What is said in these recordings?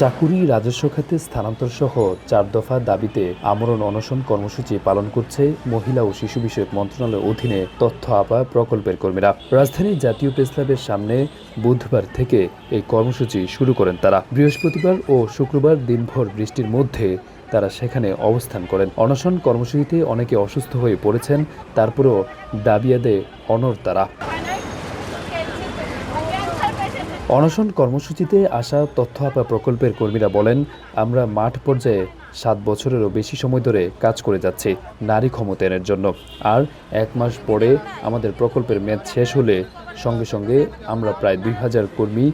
চাকুরি রাজস্ব খাতে স্থানান্তর সহ চার দফা দাবিতে আমরণ অনশন কর্মসূচি পালন করছে মহিলা ও শিশু বিষয়ক মন্ত্রণালয়ের অধীনে তথ্য আপা প্রকল্পের কর্মীরা। রাজধানীর জাতীয় প্রেসক্লাবের সামনে বুধবার থেকে এই কর্মসূচি শুরু করেন তারা। বৃহস্পতিবার ও শুক্রবার দিনভর বৃষ্টির মধ্যে তারা সেখানে অবস্থান করেন। অনশন কর্মসূচিতে অনেকে অসুস্থ হয়ে পড়েছেন, তারপরেও দাবি আদায়ে অনর তারা। অনশন কর্মসূচিতে আসা তথ্য আপা প্রকল্পের কর্মীরা বলেন, আমরা মাঠ পর্যায়ে সাত বছরেরও বেশি সময় ধরে কাজ করে যাচ্ছি নারী ক্ষমতায়নের জন্য। আর এক মাস পরে আমাদের প্রকল্পের মেয়াদ শেষ হলে সঙ্গে সঙ্গে আমরা প্রায় দুই হাজার কর্মী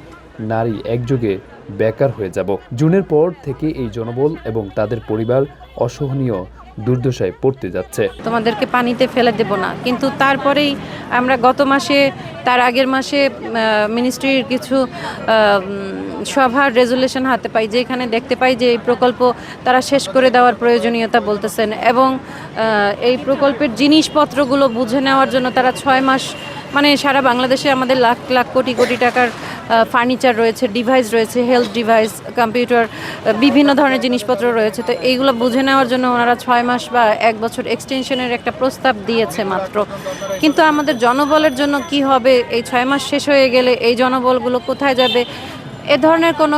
নারী একযোগে বেকার হয়ে যাব। জুনের পর থেকে এই জনবল এবং তাদের পরিবার অসহনীয় দুর্দশায় পড়তে যাচ্ছে। তোমাদেরকে পানিতে ফেলে দেব না। কিন্তু তারপরেই আমরা গত মাসে তার আগের মাসে মিনিস্ট্রির কিছু সভার রেজুলেশন হাতে পাই, যেখানে দেখতে পাই যে এই প্রকল্প তারা শেষ করে দেওয়ার প্রয়োজনীয়তা বলতেছেন এবং এই প্রকল্পের জিনিসপত্রগুলো বুঝে নেওয়ার জন্য তারা ছয় মাস মানে সারা বাংলাদেশে আমাদের লাখ লাখ কোটি কোটি টাকার ফার্নিচার রয়েছে ডিভাইস রয়েছে হেলথ ডিভাইস কম্পিউটার বিভিন্ন ধরনের জিনিসপত্র রয়েছে। তো এইগুলো বুঝে নেওয়ার জন্য ওনারা ছয় মাস বা এক বছর এক্সটেনশনের একটা প্রস্তাব দিয়েছে মাত্র। কিন্তু আমাদের জনবলের জন্য কি হবে? এই ছয় মাস শেষ হয়ে গেলে এই জনবলগুলো কোথায় যাবে? এ ধরনের কোনো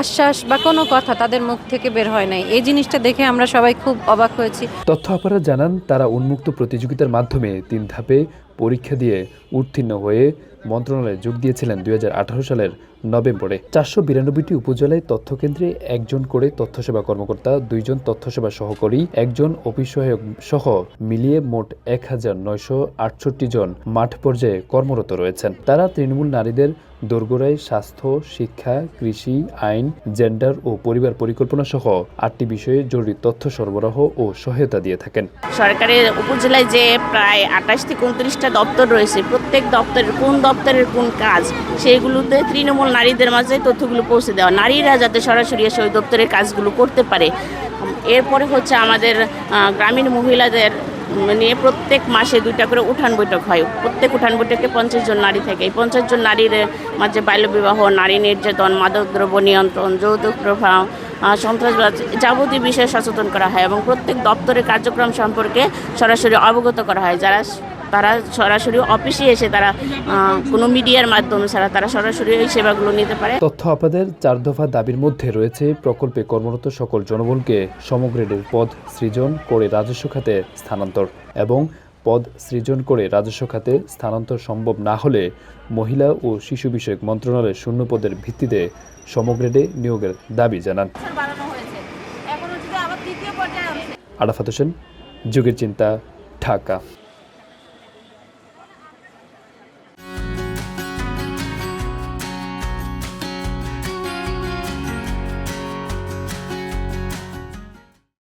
আশ্বাস বা কোনো কথা তাদের মুখ থেকে বের হয় নাই। এই জিনিসটা দেখে আমরা সবাই খুব অবাক হয়েছি। তথ্য আপারা জানান, তারা উন্মুক্ত প্রতিযোগিতার মাধ্যমে তিন ধাপে পরীক্ষা দিয়ে উত্তীর্ণ হয়ে মন্ত্রণালয়ে যোগ দিয়েছিলেন দুই সালের নভেম্বরে। চারশো বিরানব্বইটি উপজেলায় তথ্যকেন্দ্রে একজন করে তথ্যসেবা কর্মকর্তা, দুইজন তথ্যসেবা সহকারী, একজন অফিস সহায়ক সহ মিলিয়ে মোট এক হাজার নয়শো আটষট্টি জন মাঠ পর্যায়ে কর্মরত রয়েছেন। তারা তৃণমূল নারীদের দোরগোড়ায় স্বাস্থ্য, শিক্ষা, কৃষি, আইন, জেন্ডার ও পরিবার পরিকল্পনা সহ আটটি বিষয়ে জরুরি তথ্য সরবরাহ ও সহায়তা দিয়ে থাকেন। সরকারের উপজেলায় যে প্রায় আঠাশ থেকে উনত্রিশটা দপ্তর রয়েছে, প্রত্যেক দপ্তরের কোন দপ্তরের কোন কাজ সেইগুলোতে তৃণমূল নারীদের মাঝে তথ্যগুলো পৌঁছে দেওয়া। নারীরা যাতে সরাসরি এসে ওই দপ্তরের কাজগুলো করতে পারে। এরপরে হচ্ছে আমাদের গ্রামীণ মহিলাদের নিয়ে প্রত্যেক মাসে দুইটা করে উঠান বৈঠক হয়। প্রত্যেক উঠান বৈঠকে পঞ্চাশ জন নারী থাকে। এই পঞ্চাশ জন নারীর মাঝে বাল্যবিবাহ, নারী নির্যাতন মাদক দ্রব্য নিয়ন্ত্রণ, যৌতুক প্রভাব সন্ত্রাসবাদ যাবতীয় বিষয়ে সচেতন করা হয় এবং প্রত্যেক দপ্তরের কার্যক্রম সম্পর্কে সরাসরি অবগত করা হয়। যারা তারা সরাসরি অফিসে এসে তারা কোনো মিডিয়ার মাধ্যমে ছাড়া তারা সরাসরি এই সেবাগুলো নিতে পারে। তথ্য আপাদের চার দফা দাবির মধ্যে রয়েছে প্রকল্পে কর্মরত সকল জনবলকে সমগ্রেডের পদ সৃজন করে রাজস্ব খাতে স্থানান্তর এবং পদ সৃজন করে রাজস্ব খাতে স্থানান্তর সম্ভব না হলে মহিলা ও শিশু বিষয়ক মন্ত্রণালয়ের শূন্য পদের ভিত্তিতে সমগ্রেডে নিয়োগের দাবি জানান। আরাফাত হোসেন, যুগের চিন্তা, ঢাকা।